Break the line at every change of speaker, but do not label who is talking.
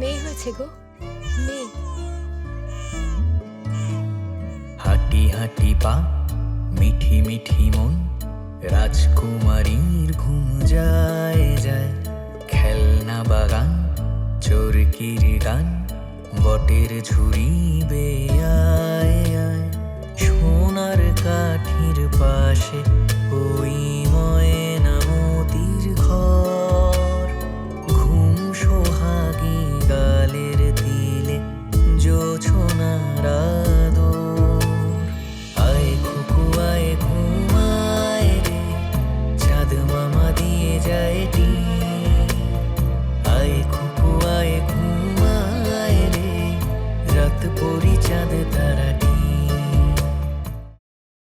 মেয়ে হয়েছে গো, মেয়ে।
হাঁটি হাঁটি পা, মিঠি মিঠি মন, রাজকুমারীর ঘুম যায় যায়। খেলনা বাগান, চোরকির গান, বটের ঝুড়ি বে কাঠির পাশে ওই ময়না মতির ঘর। ঘুম সোহাগী গালের দিলে জোছনার আদর। আয় খুকু, আয় ঘুমায় রে, চাঁদ মামা দিয়ে যায় টি আয় খুকু, আয় ঘুমায় রে, রাত পরি চাঁদ তারা